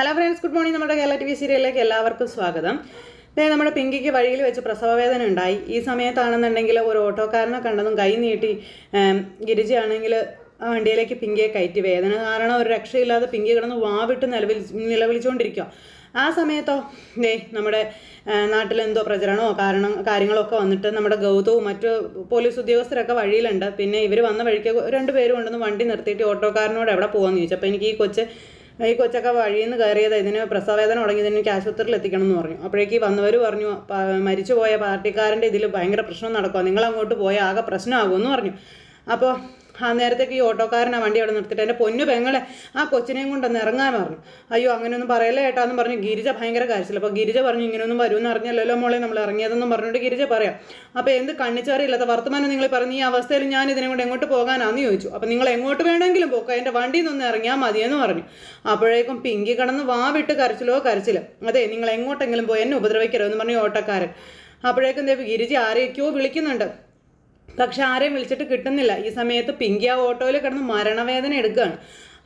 Hello friends good morning നമ്മുടെ Kerala T V സീരിയലിലേക്ക് എല്ലാവർക്കും സ്വാഗതം. ദേ നമ്മുടെ പിങ്കിക്ക് വഴിയിൽ വെച്ച് പ്രസവവേദന ഉണ്ടായി. ഈ സമയത്താണെന്നുണ്ടെങ്കിൽ ഒരു ഓട്ടോക്കാരനെ കണ്ടതും കൈ നീട്ടി ഏം, ഗിരിജയാണെങ്കിൽ ആ വണ്ടിയിലേക്ക് പിങ്കിയെ കയറ്റി. വേദന കാരണം ഒരു രക്ഷയില്ലാതെ പിങ്കി കിടന്ന് വാവിട്ട് നിലവിൽ നിലവിളിച്ചുകൊണ്ടിരിക്കുക ആ സമയത്തോ ദേ നമ്മുടെ നാട്ടിലെന്തോ പ്രചരണമോ കാരണം കാര്യങ്ങളൊക്കെ വന്നിട്ട് നമ്മുടെ ഗൗതവും മറ്റു പോലീസ് ഉദ്യോഗസ്ഥരൊക്കെ വഴിയിലുണ്ട്. പിന്നെ ഇവർ വന്ന വഴിക്ക് രണ്ടുപേരും ഉണ്ടെന്ന് വണ്ടി നിർത്തിയിട്ട് ഓട്ടോക്കാരനോട് എവിടെ പോകാമെന്ന് ചോദിച്ചു. അപ്പോൾ എനിക്ക് ഈ കൊച്ച് ഈ കൊച്ചൊക്കെ വഴിയിൽ നിന്ന് കയറിയത്. ഇതിന് പ്രസവവേദന തുടങ്ങിയത് എനിക്ക് ആശുപത്രിയിൽ എത്തിക്കണം എന്ന് പറഞ്ഞു. അപ്പോഴേക്ക് വന്നവർ പറഞ്ഞു മരിച്ചുപോയ പാർട്ടിക്കാരന്റെ ഇതിൽ ഭയങ്കര പ്രശ്നം നടക്കുക നിങ്ങൾ അങ്ങോട്ട് പോയാൽ ആകെ പ്രശ്നമാകുമെന്ന് പറഞ്ഞു. അപ്പോൾ ആ നേരത്തേക്ക് ഈ ഓട്ടോക്കാരൻ ആ വണ്ടി അവിടെ നിർത്തിയിട്ട് എന്റെ പൊന്നു പെങ്ങളെ ആ കൊച്ചിനെയും കൊണ്ടൊന്ന് ഇറങ്ങാൻ പറഞ്ഞു. അയ്യോ അങ്ങനെയൊന്നും പറയല്ലേ ഏട്ടാ എന്ന് പറഞ്ഞു. ഗിരിജ ഭയങ്കര കാര്യത്തിൽ അപ്പോൾ ഗിരിജ പറഞ്ഞു ഇങ്ങനെയൊന്നും വരുമെന്ന് അറിഞ്ഞല്ലോ മോളെ നമ്മൾ ഇറങ്ങിയതെന്നും പറഞ്ഞിട്ട് ഗിരിജ പറയാം. അപ്പോൾ എന്ത് കണ്ണിച്ചാറിയില്ലാത്ത വർത്തമാനം നിങ്ങൾ പറഞ്ഞു ഈ അവസ്ഥയിൽ ഞാൻ ഇതിനെ കൊണ്ട് എങ്ങോട്ട് പോകാനാന്ന് ചോദിച്ചു. അപ്പോൾ നിങ്ങൾ എങ്ങോട്ട് വേണമെങ്കിലും പോക്കോ. എന്റെ വണ്ടിയിൽ നിന്ന് ഇറങ്ങിയാൽ മതിയെന്ന് പറഞ്ഞു. അപ്പോഴേക്കും പിങ്കി കടന്ന് വാ വിട്ട് കരച്ചിലോ കരച്ചിൽ അതെ നിങ്ങൾ എങ്ങോട്ടെങ്കിലും പോയി എന്നെ ഉപദ്രവിക്കരുതെന്ന് പറഞ്ഞു ഓട്ടോക്കാരൻ. അപ്പോഴേക്കും ദേവ് ഗിരിജ ആരെയൊക്കെയോ വിളിക്കുന്നുണ്ട്. പക്ഷെ ആരെയും വിളിച്ചിട്ട് കിട്ടുന്നില്ല. ഈ സമയത്ത് പിങ്കി ആ ഓട്ടോയിൽ കിടന്ന് മരണവേദന എടുക്കുകയാണ്.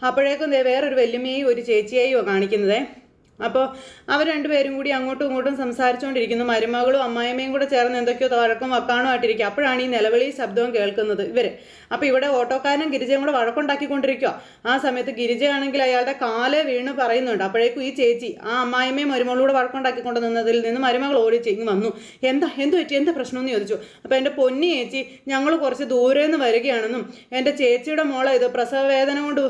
അപ്പോഴേക്കും വേറൊരു വെല്ലുമേയും ഒരു ചേച്ചിയെയോ കാണിക്കുന്നതേ. അപ്പോൾ അവർ രണ്ടുപേരും കൂടി അങ്ങോട്ടും ഇങ്ങോട്ടും സംസാരിച്ചുകൊണ്ടിരിക്കുന്നു. മരുമകളും അമ്മായിമ്മയും കൂടെ ചേർന്ന് എന്തൊക്കെയോ വഴക്കും വക്കാണുമായിട്ടിരിക്കുക അപ്പോഴാണ് ഈ നിലവിളി ശബ്ദവും കേൾക്കുന്നത് ഇവർ അപ്പോൾ ഇവിടെ ഓട്ടോക്കാരനും ഗിരിജയും കൂടെ വഴക്കുണ്ടാക്കിക്കൊണ്ടിരിക്കുക. ആ സമയത്ത് ഗിരിജയാണെങ്കിൽ അയാളുടെ കാൽ വീണ് പറയുന്നുണ്ട്. അപ്പോഴേക്കും ഈ ചേച്ചി ആ അമ്മായിമ്മയും മരുമകളൂടെ വഴക്കുണ്ടാക്കിക്കൊണ്ട് നിന്നതിൽ നിന്ന് മരുമകൾ ഓടിച്ച് ഇങ്ങ് വന്നു. എന്താ എന്ത് പറ്റി? എന്താ പ്രശ്നമെന്ന് ചോദിച്ചു. അപ്പോൾ എന്റെ പൊന്നി ചേച്ചി ഞങ്ങൾ കുറച്ച് ദൂരെ നിന്ന് വരികയാണെന്നും എന്റെ ചേച്ചിയുടെ മോളെ ഇത് പ്രസവവേദന കൊണ്ട്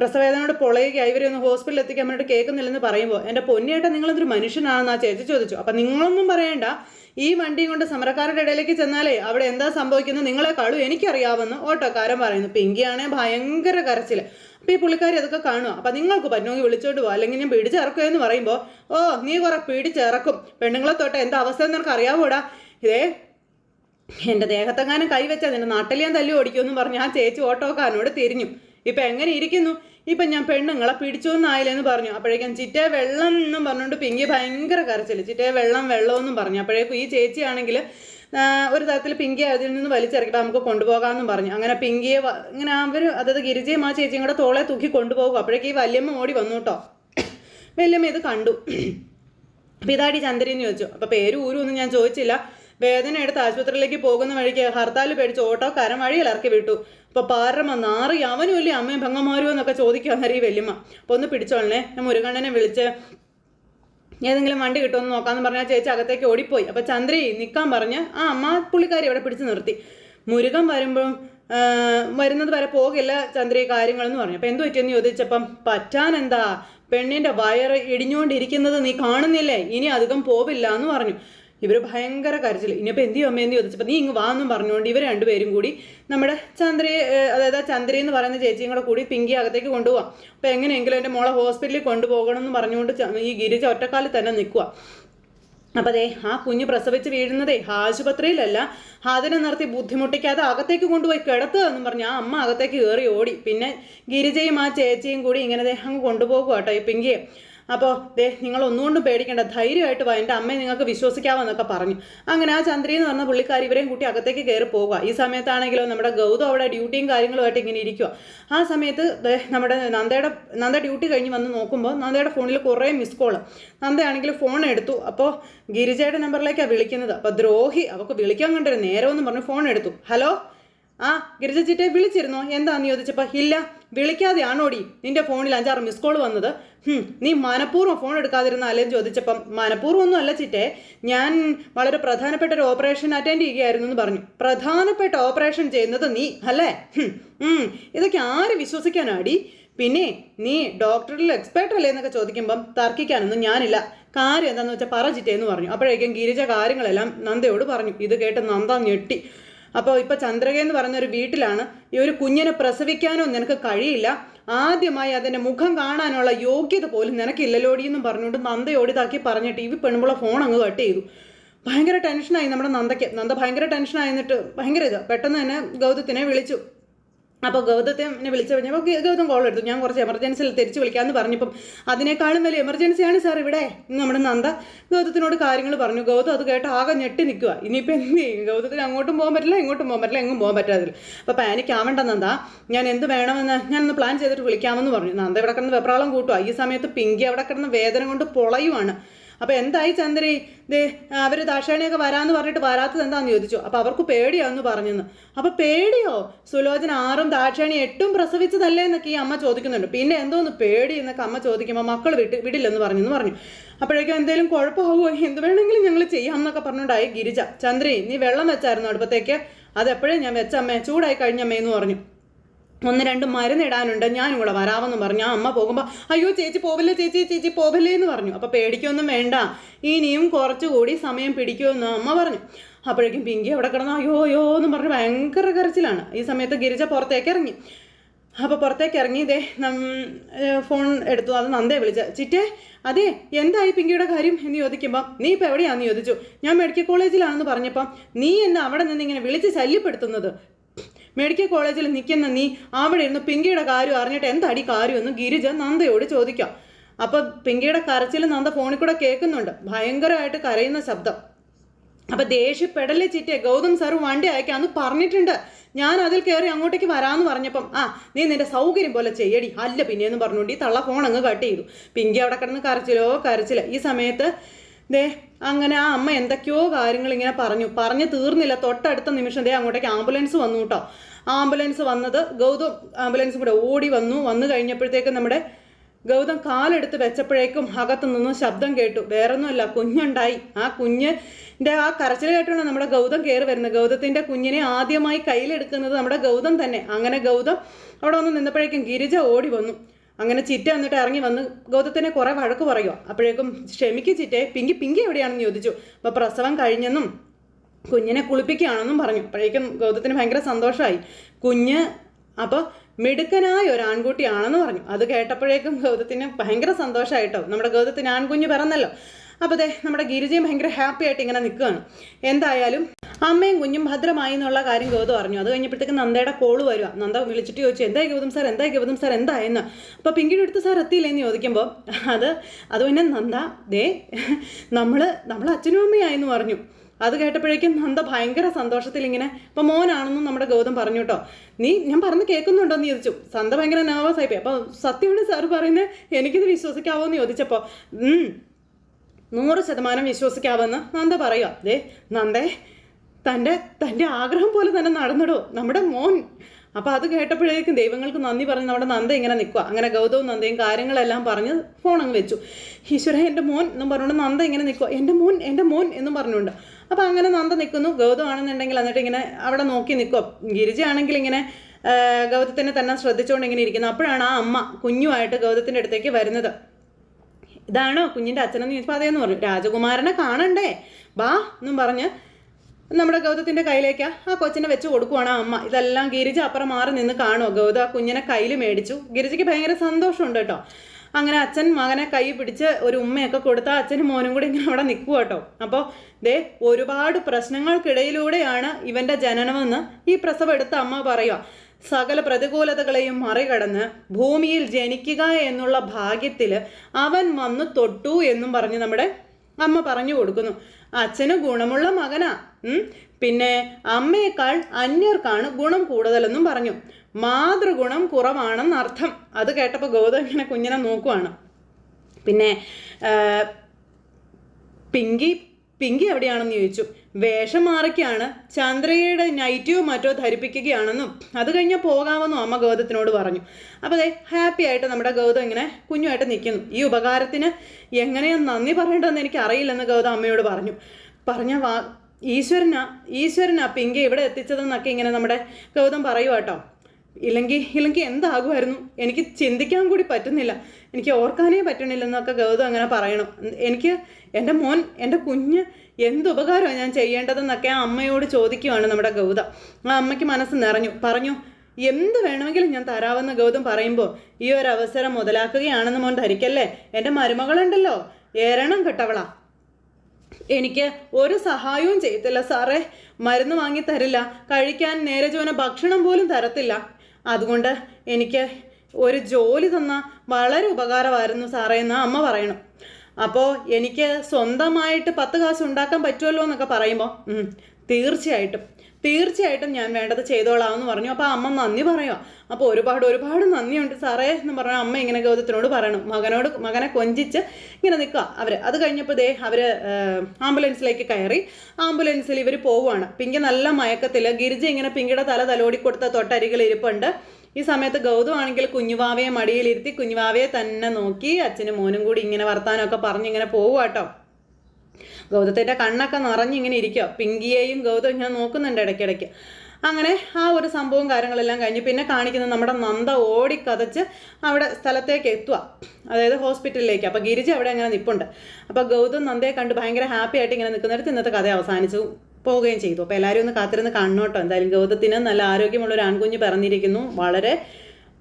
പ്രസവവേദന കൊണ്ട് പൊളയുകയായി ഇവരെ ഒന്ന് ഹോസ്പിറ്റലിൽ എത്തിക്കാൻ വേണ്ടിയിട്ട് കേൾക്കുന്നില്ലെന്ന് പറയുമ്പോൾ എന്റെ പൊന്നിയേട്ടൻ നിങ്ങളെന്തൊരു മനുഷ്യനാണെന്ന് ആ ചേച്ചി ചോദിച്ചു. അപ്പം നിങ്ങളൊന്നും പറയണ്ട. ഈ വണ്ടിയും കൊണ്ട് സമരക്കാരുടെ ഇടയിലേക്ക് ചെന്നാലേ അവിടെ എന്താ സംഭവിക്കുന്നത് നിങ്ങളെ കളു എനിക്കറിയാമെന്ന് ഓട്ടോക്കാരൻ പറയുന്നു പിങ്കിയാണെ ഭയങ്കര കരച്ചിൽ അപ്പം ഈ പുള്ളിക്കാരി അതൊക്കെ കാണുക അപ്പം നിങ്ങൾക്ക് പറ്റുമെങ്കിൽ വിളിച്ചോണ്ട് പോകാം അല്ലെങ്കിൽ ഞാൻ പിടിച്ചിറക്കുക എന്ന് പറയുമ്പോൾ ഓ നീ കുറെ പിടിച്ചിറക്കും. പെണ്ണുങ്ങളെ തൊട്ട് എന്താ അവസ്ഥ എന്ന് നിനക്ക് അറിയാവൂടാ? ഇതേ എന്റെ ദേഹത്തെങ്ങാനും കൈവച്ചാൽ നിന്റെ നാട്ടിൽ ഞാൻ തല്ലി ഓടിക്കുമെന്ന് പറഞ്ഞ് ആ ചേച്ചി ഓട്ടോക്കാരനോട് തിരിഞ്ഞു. ഇപ്പം എങ്ങനെ ഇരിക്കുന്നു? ഇപ്പം ഞാൻ പെണ്ണുങ്ങളെ പിടിച്ചൊന്നായില്ലെന്ന് പറഞ്ഞു. അപ്പോഴേക്കും ചിറ്റേ വെള്ളം എന്നും പറഞ്ഞുകൊണ്ട് പിങ്കി ഭയങ്കര കരച്ചിൽ ചിറ്റേ വെള്ളം വെള്ളം എന്നും പറഞ്ഞു. അപ്പോഴേക്കും ഈ ചേച്ചിയാണെങ്കിൽ ഒരു തരത്തിൽ പിങ്കി അതിൽ നിന്ന് വലിച്ചിറക്കിയപ്പോൾ നമുക്ക് കൊണ്ടുപോകാമെന്നും പറഞ്ഞു. അങ്ങനെ പിങ്കിയെ ഇങ്ങനെ അവർ അതായത് ഗിരിജയും ആ ചേച്ചിയും കൂടെ തോളെ തൂക്കി കൊണ്ടുപോകും. അപ്പോഴേക്കും ഈ വല്യമ്മ ഓടി വന്നു കേട്ടോ. വല്യമ്മ ഇത് കണ്ടു. പിതാടി ചന്ദ്രൻ എന്ന് ചോദിച്ചു. അപ്പോൾ പേര് ഒന്നും ഞാൻ ചോദിച്ചില്ല. വേദന എടുത്ത് ആശുപത്രിയിലേക്ക് പോകുന്ന വഴിക്ക് ഹർത്താൽ പേടിച്ച് ഓട്ടോക്കാരൻ വഴിയിൽ ഇറക്കി വിട്ടു. അപ്പോൾ പാരമ്മ നാറി അവനും ഇല്ലേ അമ്മയും പെങ്ങന്മാരും എന്നൊക്കെ ചോദിക്കുക അറിയ വല്യമ്മ. അപ്പോൾ ഒന്ന് പിടിച്ചോളണേ. ഞാൻ മുരുകണ്ണനെ വിളിച്ച് ഏതെങ്കിലും വണ്ടി കിട്ടുമെന്ന് നോക്കാന്ന് പറഞ്ഞാൽ ചേച്ചി അകത്തേക്ക് ഓടിപ്പോയി. അപ്പോൾ ചന്ദ്രി നിൽക്കാൻ പറഞ്ഞ് ആ അമ്മ പുള്ളിക്കാരി ഇവിടെ പിടിച്ചു നിർത്തി. മുരുകൻ വരുമ്പോൾ വരുന്നത് വരെ പോകില്ല ചന്ദ്രി കാര്യങ്ങളെന്ന് പറഞ്ഞു. അപ്പോൾ എന്ത് പറ്റിയെന്ന് ചോദിച്ചപ്പം പറ്റാൻ എന്താ പെണ്ണിന്റെ വയറ് ഇടിഞ്ഞുകൊണ്ടിരിക്കുന്നത് നീ കാണുന്നില്ലേ? ഇനി അധികം പോവില്ല എന്ന് പറഞ്ഞു. ഇവർ ഭയങ്കര കരച്ചിൽ ഇനിയിപ്പോൾ എന്ത് ചെയ്യും അമ്മയെന്ന് ചോദിച്ചപ്പോൾ നീ ഇങ്ങ് വാ എന്നും പറഞ്ഞുകൊണ്ട് ഇവർ രണ്ടുപേരും കൂടി നമ്മുടെ ചന്ദ്രയെ അതായത് ആ ചന്ദ്രി എന്ന് പറയുന്ന ചേച്ചിയും കൂടെ കൂടി പിങ്കി അകത്തേക്ക് കൊണ്ടുപോകാം അപ്പോൾ എങ്ങനെയെങ്കിലും എന്റെ മോളെ ഹോസ്പിറ്റലിൽ കൊണ്ടുപോകണം എന്ന് പറഞ്ഞുകൊണ്ട് ഈ ഗിരിജ ഒറ്റക്കാലിൽ തന്നെ നിൽക്കുക അപ്പം അതെ ആ കുഞ്ഞ് പ്രസവിച്ച് വീഴുന്നതേ ആശുപത്രിയിലല്ല ഹാദിനെ നിർത്തി ബുദ്ധിമുട്ടിക്കാതെ അകത്തേക്ക് കൊണ്ടുപോയി കിടത്തുക എന്നും പറഞ്ഞ് ആ അമ്മ അകത്തേക്ക് കയറി ഓടി. പിന്നെ ഗിരിജയും ആ ചേച്ചിയും കൂടി ഇങ്ങനെ അങ്ങ് കൊണ്ടുപോകുക കേട്ടോ ഈ പിങ്കിയെ. അപ്പോൾ ദേ നിങ്ങൾ ഒന്നുകൊണ്ടും പേടിക്കേണ്ട. ധൈര്യമായിട്ട് വാ. എന്റെ അമ്മയെ നിങ്ങൾക്ക് വിശ്വസിക്കാമെന്നൊക്കെ പറഞ്ഞു. അങ്ങനെ ആ ചന്ദ്രി എന്ന് പറഞ്ഞ പുള്ളിക്കാർ ഇവരെയും കൂട്ടി അകത്തേക്ക് കയറി പോകുക ഈ സമയത്താണെങ്കിലോ നമ്മുടെ ഗൗതം അവിടെ ഡ്യൂട്ടിയും കാര്യങ്ങളുമായിട്ട് ഇങ്ങനെ ഇരിക്കുക ആ സമയത്ത് നമ്മുടെ നന്ദയുടെ നന്ദ ഡ്യൂട്ടി കഴിഞ്ഞ് വന്ന് നോക്കുമ്പോൾ നന്ദയുടെ ഫോണിൽ കുറേ മിസ് കോൾ. നന്ദയാണെങ്കിൽ ഫോൺ എടുത്തു. അപ്പോൾ ഗിരിജയുടെ നമ്പറിലേക്കാണ് വിളിക്കുന്നത്. അപ്പോൾ ദ്രോഹി അവൾക്ക് വിളിക്കാൻ കണ്ടൊരു നേരമെന്ന് പറഞ്ഞ് ഫോൺ എടുത്തു. ഹലോ? ആ ഗിരിജ ചിറ്റെ വിളിച്ചിരുന്നോ? എന്താന്ന് ചോദിച്ചപ്പോൾ ഇല്ല. വിളിക്കാതെ ആണോടി നിന്റെ ഫോണിൽ അഞ്ചാറ് മിസ് കോൾ വന്നത്? നീ മനഃപൂർവം ഫോൺ എടുക്കാതിരുന്ന അല്ലേന്ന് ചോദിച്ചപ്പം മനഃപൂർവം ഒന്നും അല്ല ചിറ്റെ. ഞാൻ വളരെ പ്രധാനപ്പെട്ട ഒരു ഓപ്പറേഷൻ അറ്റൻഡ് ചെയ്യുകയായിരുന്നു എന്ന് പറഞ്ഞു. പ്രധാനപ്പെട്ട ഓപ്പറേഷൻ ചെയ്യുന്നത് നീ അല്ലേ? ഇതൊക്കെ ആര് വിശ്വസിക്കാനാടി? പിന്നെ നീ ഡോക്ടറിൽ എക്സ്പേർട്ട് അല്ലേ എന്നൊക്കെ ചോദിക്കുമ്പം തർക്കിക്കാനൊന്നും ഞാനില്ല. കാര്യം എന്താണെന്ന് വെച്ചാൽ പറ ചിറ്റേ എന്ന് പറഞ്ഞു. അപ്പോഴേക്കും ഗിരിജ കാര്യങ്ങളെല്ലാം നന്ദയോട് പറഞ്ഞു. ഇത് കേട്ട് നന്ദ ഞെട്ടി. അപ്പോൾ ഇപ്പോൾ ചന്ദ്രക എന്ന് ഒരു വീട്ടിലാണ് ഈ ഒരു കുഞ്ഞിനെ പ്രസവിക്കാനോ നിനക്ക് കഴിയില്ല. ആദ്യമായി അതിന്റെ മുഖം കാണാനുള്ള യോഗ്യത പോലും നിനക്കില്ലല്ലോടി എന്നും പറഞ്ഞുകൊണ്ട് നന്ദയോടിതാക്കി പറഞ്ഞിട്ട് ഈ പെണ്ണുമ്പോൾ ഫോൺ അങ്ങ് കട്ട് ചെയ്തു. ഭയങ്കര ടെൻഷനായി നമ്മുടെ നന്ദയ്ക്ക്. നന്ദ ഭയങ്കര ടെൻഷനായി എന്നിട്ട് ഭയങ്കര ഇത്. പെട്ടെന്ന് തന്നെ ഗൗതത്തിനെ വിളിച്ചു. അപ്പോൾ ഗൗതത്തെ എന്നെ വിളിച്ചു കഴിഞ്ഞപ്പോൾ ഗൗതം കോൾ എടുത്തു. ഞാൻ കുറച്ച് എമർജൻസിയിൽ തിരിച്ചു വിളിക്കാമെന്ന് പറഞ്ഞപ്പം അതിനേക്കാളും വലിയ എമർജൻസിയാണ് സാർ ഇവിടെ. നമ്മുടെ നന്ദ ഗൗതത്തിനോട് കാര്യങ്ങൾ പറഞ്ഞു. ഗൗതം അത് കേട്ട് ആകെ ഞെട്ടി നിൽക്കുക ഇനിയിപ്പോൾ എന്ത് ചെയ്യും? ഗൗതത്തിന് അങ്ങോട്ടും പോകാൻ പറ്റില്ല ഇങ്ങോട്ടും പോകാൻ പറ്റില്ല എങ്ങും പോകാൻ പറ്റാതില്ല. അപ്പോൾ പാനിക് നന്ദ. ഞാൻ എന്ത് വേണമെന്ന് ഒന്ന് പ്ലാൻ ചെയ്തിട്ട് വിളിക്കാമെന്ന് പറഞ്ഞു. നന്ദ ഇവിടെ കിടന്ന് വെപ്രാളം കൂട്ടുക ഈ സമയത്ത് പിങ്കി അവിടെ കിടന്ന് വേദന കൊണ്ട് പൊളയുവാണ്. അപ്പോൾ എന്തായി ചന്ദ്രേ? ദേ അവർ ദാക്ഷാണിയൊക്കെ വരാമെന്ന് പറഞ്ഞിട്ട് വരാത്തത് എന്താണെന്ന് ചോദിച്ചു. അപ്പോൾ അവർക്ക് പേടിയാന്ന് പറഞ്ഞെന്ന്. അപ്പോൾ പേടിയോ? സുലോചന ആറും ദാക്ഷായണി എട്ടും പ്രസവിച്ചതല്ലേ എന്നൊക്കെ ഈ അമ്മ ചോദിക്കുന്നുണ്ട്. പിന്നെ എന്തോന്ന് പേടി എന്നൊക്കെ അമ്മ ചോദിക്കുമ്പോൾ മക്കൾ വിട്ട് വിടില്ലെന്ന് പറഞ്ഞെന്ന് പറഞ്ഞു. അപ്പോഴേക്കും എന്തെങ്കിലും കുഴപ്പമാവുമോ എന്ത് വേണമെങ്കിലും ഞങ്ങൾ ചെയ്യാം എന്നൊക്കെ പറഞ്ഞുകൊണ്ടായി ഗിരിജ. ചന്ദ്രി നീ വെള്ളം വെച്ചായിരുന്നു അടുപ്പത്തേക്ക്? അതെപ്പോഴേ ഞാൻ വെച്ചമ്മേ? ചൂടായി കഴിഞ്ഞമ്മേ എന്ന് പറഞ്ഞു. ഒന്ന് രണ്ട് മരുന്നിടാനുണ്ട് ഞാനും കൂടെ വരാമെന്ന് പറഞ്ഞു. ആ അമ്മ പോകുമ്പോൾ അയ്യോ ചേച്ചി പോവില്ലേ ചേച്ചി ചേച്ചി പോവില്ലേ എന്ന് പറഞ്ഞു. അപ്പോൾ പേടിക്കൊന്നും വേണ്ട. ഇനിയും കുറച്ചുകൂടി സമയം പിടിക്കുമെന്ന് അമ്മ പറഞ്ഞു. അപ്പോഴേക്കും പിങ്കി അവിടെ കിടന്ന് അയ്യോ അയ്യോ എന്ന് പറഞ്ഞ് ഭയങ്കര കരച്ചിലാണ്. ഈ സമയത്ത് ഗിരിജ പുറത്തേക്ക് ഇറങ്ങി. അപ്പോൾ പുറത്തേക്ക് ഇറങ്ങി ഇതേ ഫോൺ എടുത്തു. അത് നന്ദയെ വിളിച്ച ചിറ്റേ അതെ എന്തായി പിങ്കിയുടെ കാര്യം? എന്ന് ചോദിക്കുമ്പോൾ നീ ഇപ്പോൾ എവിടെയാണെന്ന് ചോദിച്ചു. ഞാൻ മെഡിക്കൽ കോളേജിലാണെന്ന് പറഞ്ഞപ്പം നീ എന്നെ അവിടെ നിന്ന് ഇങ്ങനെ വിളിച്ച് ശല്യപ്പെടുത്തുന്നത്. മെഡിക്കൽ കോളേജിൽ നിൽക്കുന്ന നീ അവിടെ ഇരുന്ന് പിങ്കിയുടെ കാര്യം അറിഞ്ഞിട്ട് എന്താടി കാര്യമെന്ന് ഗിരിജ നന്ദയോട് ചോദിക്കാം. അപ്പം പിങ്കിയുടെ കരച്ചിൽ നന്ദ ഫോണിൽ കൂടെ കേൾക്കുന്നുണ്ട്. ഭയങ്കരമായിട്ട് കരയുന്ന ശബ്ദം. അപ്പൊ ദേഷ്യപ്പെടല്ലേ ചിറ്റിയ ഗൗതം സാർ വണ്ടി അയക്കാന്ന് പറഞ്ഞിട്ടുണ്ട്. ഞാൻ അതിൽ കയറി അങ്ങോട്ടേക്ക് വരാമെന്ന് പറഞ്ഞപ്പം ആ നീ നിന്റെ സൗകര്യം പോലെ ചെയ്യടി. അല്ല പിന്നെയെന്ന് പറഞ്ഞുകൊണ്ട് ഈ തള്ള ഫോൺ അങ്ങ് കട്ട് ചെയ്തു. പിങ്കി അവിടെ കിടന്ന് കരച്ചിലോ കരച്ചില്ല ഈ സമയത്ത് ദേ അങ്ങനെ ആ അമ്മ എന്തൊക്കെയോ കാര്യങ്ങൾ ഇങ്ങനെ പറഞ്ഞു. പറഞ്ഞു തീർന്നില്ല. തൊട്ടടുത്ത നിമിഷം ദേ അങ്ങോട്ടേക്ക് ആംബുലൻസ് വന്നു കേട്ടോ. ആംബുലൻസ് വന്നത് ഗൗതം ആംബുലൻസ് കൂടെ ഓടി വന്നു. വന്നു കഴിഞ്ഞപ്പോഴത്തേക്കും നമ്മുടെ ഗൗതം കാലെടുത്ത് വെച്ചപ്പോഴേക്കും അകത്തു നിന്നും ശബ്ദം കേട്ടു. വേറൊന്നുമല്ല കുഞ്ഞുണ്ടായി. ആ കുഞ്ഞിന്റെ ആ കരച്ചിൽ കേട്ടാണ് നമ്മുടെ ഗൗതം കയറി വരുന്നത്. ഗൗതത്തിന്റെ കുഞ്ഞിനെ ആദ്യമായി കയ്യിലെടുക്കുന്നത് നമ്മുടെ ഗൗതം തന്നെ. അങ്ങനെ ഗൗതം അവിടെ വന്ന് നിന്നപ്പോഴേക്കും ഗിരിജ ഓടി വന്നു. അങ്ങനെ ചിറ്റ എന്നിട്ട് ഇറങ്ങി വന്ന് ഗൗതത്തിനെ കുറേ വഴക്ക് പറയുക അപ്പോഴേക്കും ക്ഷമിക്ക് ചിറ്റേ പിങ്കി പിങ്കി എവിടെയാണെന്ന് ചോദിച്ചു. അപ്പോൾ പ്രസവം കഴിഞ്ഞെന്നും കുഞ്ഞിനെ കുളിപ്പിക്കുകയാണെന്നും പറഞ്ഞു. അപ്പോഴേക്കും ഗൗതത്തിന് ഭയങ്കര സന്തോഷമായി കുഞ്ഞ് അപ്പോൾ മിടുക്കനായ ഒരു ആൺകുട്ടിയാണെന്ന് പറഞ്ഞു. അത് കേട്ടപ്പോഴേക്കും ഗൗതത്തിന് ഭയങ്കര സന്തോഷമായിട്ടോ നമ്മുടെ ഗൗതത്തിന് ആൺകുഞ്ഞ് പിറന്നല്ലോ. അപ്പോൾ അതെ നമ്മുടെ ഗിരിജയും ഭയങ്കര ഹാപ്പി ആയിട്ട് ഇങ്ങനെ നിൽക്കുകയാണ്. എന്തായാലും അമ്മയും കുഞ്ഞും ഭദ്രമായി എന്നുള്ള കാര്യം ഗൗതം അറിഞ്ഞു. അത് കഴിഞ്ഞപ്പോഴത്തേക്ക് നന്ദയുടെ കോൾ വരുക. നന്ദ വിളിച്ചിട്ട് ചോദിച്ചു എന്തായി ഗൗതം സാർ എന്തായി ഗൗതം സാർ എന്തായെന്ന്? അപ്പോൾ പിങ്കിയുടെ അടുത്ത് സാർ എത്തിയില്ലെന്ന് ചോദിക്കുമ്പോൾ അത് അത് പിന്നെ നന്ദ ദേ നമ്മൾ നമ്മൾ അച്ഛനും അമ്മയായെന്ന് പറഞ്ഞു. അത് കേട്ടപ്പോഴേക്കും നന്ദ ഭയങ്കര സന്തോഷത്തിൽ ഇങ്ങനെ ഇപ്പം മോനാണെന്നും നമ്മുടെ ഗൗതം പറഞ്ഞു കേട്ടോ നീ ഞാൻ പറഞ്ഞ് കേൾക്കുന്നുണ്ടോ? എന്ന് ചോദിച്ചു. സന്ത ഭയങ്കര നെർവസ് ആയിപ്പോയി. അപ്പോൾ സത്യമാണ് സാർ പറയുന്നത് എനിക്കിത് വിശ്വസിക്കാവോ? എന്ന് ചോദിച്ചപ്പോൾ "ഉം, നൂറ് ശതമാനം വിശ്വസിക്കാമെന്ന് നന്ദ പറയുക. ദേ നന്ദേ തന്റെ തന്റെ ആഗ്രഹം പോലെ തന്നെ നടന്നിടോ നമ്മുടെ മോൻ. അപ്പോൾ അത് കേട്ടപ്പോഴേക്കും ദൈവങ്ങൾക്ക് നന്ദി പറഞ്ഞ് നമ്മുടെ നന്ദ ഇങ്ങനെ നിൽക്കുക അങ്ങനെ ഗൗതവും നന്ദയും കാര്യങ്ങളെല്ലാം പറഞ്ഞ് ഫോൺ അങ്ങ് വെച്ചു. ഈശ്വര എന്റെ മോൻ എന്നും പറഞ്ഞുകൊണ്ട് നന്ദ ഇങ്ങനെ നിൽക്കുക എന്റെ മോൻ എന്റെ മോൻ എന്നും പറഞ്ഞുകൊണ്ട്. അപ്പോൾ അങ്ങനെ നന്ദ നിൽക്കുന്നു. ഗൗതം ആണെന്നുണ്ടെങ്കിൽ എന്നിട്ട് ഇങ്ങനെ അവിടെ നോക്കി നിൽക്കുക ഗിരിജയാണെങ്കിൽ ഇങ്ങനെ ഗൗതത്തിനെ തന്നെ ശ്രദ്ധിച്ചുകൊണ്ട് ഇങ്ങനെ ഇരിക്കുന്നത് അപ്പോഴാണ് ആ അമ്മ കുഞ്ഞുമായിട്ട് ഗൗതത്തിന്റെ അടുത്തേക്ക് വരുന്നത്. ഇതാണോ കുഞ്ഞിന്റെ അച്ഛനെന്ന് ചോദിച്ചപ്പോൾ അതേന്ന് പറഞ്ഞു. രാജകുമാരനെ കാണണ്ടേ? ബാ എന്നും പറഞ്ഞ് നമ്മുടെ ഗൗതത്തിന്റെ കയ്യിലേക്ക് ആ കൊച്ചിനെ വെച്ച് കൊടുക്കുവാണ് അമ്മ. ഇതെല്ലാം ഗിരിജ അപ്പുറം മാറി നിന്ന് കാണുമോ ഗൗത കുഞ്ഞിനെ കയ്യിൽ മേടിച്ചു. ഗിരിജയ്ക്ക് ഭയങ്കര സന്തോഷമുണ്ട് കേട്ടോ. അങ്ങനെ അച്ഛൻ മകനെ കൈ പിടിച്ച് ഒരു ഉമ്മയൊക്കെ കൊടുത്താൽ അച്ഛനും മോനും കൂടി ഇങ്ങനെ അവിടെ നിൽക്കുക കേട്ടോ. അപ്പോൾ ദേ ഒരുപാട് പ്രശ്നങ്ങൾക്കിടയിലൂടെയാണ് ഇവന്റെ ജനനമെന്ന് ഈ പ്രസവം എടുത്ത അമ്മ പറയുക. സകല പ്രതികൂലതകളെയും മറികടന്ന് ഭൂമിയിൽ ജനിക്കുക എന്നുള്ള ഭാഗ്യത്തിൽ അവൻ വന്നു തൊട്ടു എന്നും പറഞ്ഞ് നമ്മുടെ അമ്മ പറഞ്ഞു കൊടുക്കുന്നു. അച്ഛന് ഗുണമുള്ള മകനാ. പിന്നെ അമ്മയേക്കാൾ അന്യർക്കാണ് ഗുണം കൂടുതലെന്നും പറഞ്ഞു. മാതൃഗുണം കുറവാണെന്ന് അർത്ഥം. അത് കേട്ടപ്പോൾ ഗൗതം ഇങ്ങനെ കുഞ്ഞിനെ നോക്കുവാണ്. പിന്നെ പിങ്കി പിങ്കി എവിടെയാണെന്ന് ചോദിച്ചു. വേഷം മാറിക്കാണ്. ചന്ദ്രയുടെ നൈറ്റിയോ മറ്റോ ധരിപ്പിക്കുകയാണെന്നും അത് കഴിഞ്ഞാൽ പോകാമെന്നും അമ്മ ഗൗതത്തിനോട് പറഞ്ഞു. അപ്പോൾ അതെ ഹാപ്പി ആയിട്ട് നമ്മുടെ ഗൗതം ഇങ്ങനെ കുഞ്ഞുമായിട്ട് നിൽക്കുന്നു. ഈ ഉപകാരത്തിന് എങ്ങനെയാണ് നന്ദി പറയേണ്ടതെന്ന് എനിക്ക് അറിയില്ലെന്ന് ഗൗതം അമ്മയോട് പറഞ്ഞു. പറഞ്ഞ വാ ഈശ്വരനാ ഈശ്വരനാ പിങ്കി ഇവിടെ എത്തിച്ചതെന്നൊക്കെ ഇങ്ങനെ നമ്മുടെ ഗൗതം പറയുക കേട്ടോ. ഇല്ലെങ്കിൽ ഇല്ലെങ്കിൽ എന്താകുമായിരുന്നു? എനിക്ക് ചിന്തിക്കാൻ കൂടി പറ്റുന്നില്ല. എനിക്ക് ഓർക്കാനേ പറ്റണില്ലെന്നൊക്കെ ഗൗതം അങ്ങനെ പറയണം. എനിക്ക് എന്റെ മോൻ എന്റെ കുഞ്ഞ് എന്ത് ഉപകാരമാണ് ഞാൻ ചെയ്യേണ്ടതെന്നൊക്കെ ആ അമ്മയോട് ചോദിക്കുവാണ് നമ്മുടെ ഗൗതം. ആ അമ്മയ്ക്ക് മനസ്സ് നിറഞ്ഞു. പറഞ്ഞു എന്ത് വേണമെങ്കിലും ഞാൻ തരാമെന്ന് ഗൗതം പറയുമ്പോൾ ഈ ഒരു അവസരം മുതലാക്കുകയാണെന്ന് മോൻ ധരിക്കല്ലേ? എന്റെ മരുമകളുണ്ടല്ലോ. ഏരണം കെട്ടവളാ. എനിക്ക് ഒരു സഹായവും ചെയ്യത്തില്ല സാറേ. മരുന്ന് വാങ്ങി തരില്ല. കഴിക്കാൻ നേരെ ജോന ഭക്ഷണം പോലും തരത്തില്ല. അതുകൊണ്ട് എനിക്ക് ഒരു ജോലി തന്ന വളരെ ഉപകാരമായിരുന്നു സാറേ എന്ന് അമ്മ പറയണം. അപ്പോൾ എനിക്ക് സ്വന്തമായിട്ട് പത്ത് കാശ് ഉണ്ടാക്കാൻ പറ്റുമല്ലോ എന്നൊക്കെ പറയുമ്പോൾ തീർച്ചയായിട്ടും. തീർച്ചയായിട്ടും ഞാൻ വേണ്ടത് ചെയ്തോളാം എന്ന് പറഞ്ഞു. അപ്പോൾ അമ്മ നന്ദി പറയുക അപ്പോൾ ഒരുപാട് ഒരുപാട് നന്ദിയുണ്ട് സാറേ എന്ന് പറഞ്ഞാൽ അമ്മ ഇങ്ങനെ ഗൗതത്തിനോട് പറയണം. മകനോട് മകനെ കൊഞ്ചിച്ച് ഇങ്ങനെ നിൽക്കുക. അവർ അത് കഴിഞ്ഞപ്പോൾ ദേ അവർ ആംബുലൻസിലേക്ക് കയറി. ആംബുലൻസിൽ ഇവർ പോവുകയാണ് പിങ്കി നല്ല മയക്കത്തിൽ ഗിരിജ ഇങ്ങനെ പിങ്കിയുടെ തല തലോടി കൊടുത്ത തൊട്ടരികിൽ ഇരിപ്പുണ്ട്. ഈ സമയത്ത് ഗൗതമാണെങ്കിൽ കുഞ്ഞുവാവയെ മടിയിലിരുത്തി കുഞ്ഞുവാവയെ തന്നെ നോക്കി അച്ഛനും മോനും കൂടി ഇങ്ങനെ വർത്താനമൊക്കെ പറഞ്ഞ് ഇങ്ങനെ പോവുക ഗൗതത്തിന്റെ കണ്ണൊക്കെ നിറഞ്ഞിങ്ങനെ ഇരിക്കുക പിങ്കിയെയും ഗൗതം ഞാൻ നോക്കുന്നുണ്ട് ഇടയ്ക്കിടയ്ക്ക്. അങ്ങനെ ആ ഒരു സംഭവം കാര്യങ്ങളെല്ലാം കഴിഞ്ഞ് പിന്നെ കാണിക്കുന്നത് നമ്മുടെ നന്ദ ഓടിക്കതച്ച് അവിടെ സ്ഥലത്തേക്ക് എത്തുക അതായത് ഹോസ്പിറ്റലിലേക്ക്. അപ്പോൾ ഗിരിജ അവിടെ അങ്ങനെ നിൽപ്പുണ്ട് അപ്പോൾ ഗൗതം നന്ദയെ കണ്ട് ഭയങ്കര ഹാപ്പി ആയിട്ട് ഇങ്ങനെ നിൽക്കുന്നിടത്ത് ഇന്നത്തെ കഥ അവസാനിച്ചു പോവുകയും ചെയ്തു. അപ്പോൾ എല്ലാവരും ഒന്ന് കാത്തിരുന്ന് കണ്ണോട്ടോ എന്തായാലും ഗൗതത്തിന് നല്ല ആരോഗ്യമുള്ള ഒരു ആൺകുഞ്ഞ് പിറന്നിരിക്കുന്നു. വളരെ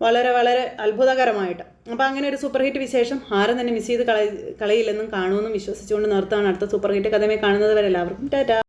വളരെ വളരെ അത്ഭുതകരമായിട്ട്. അപ്പോൾ അങ്ങനെ ഒരു സൂപ്പർ ഹിറ്റ് വിശേഷം ആരും തന്നെ മിസ് ചെയ്ത് കളയി കളയില്ലെന്നും കാണുമെന്നും വിശ്വസിച്ചുകൊണ്ട് നിർത്താണ് അടുത്ത സൂപ്പർ ഹിറ്റ് കഥമേ കാണുന്നത് വരെ എല്ലാവർക്കും ടാറ്റാ.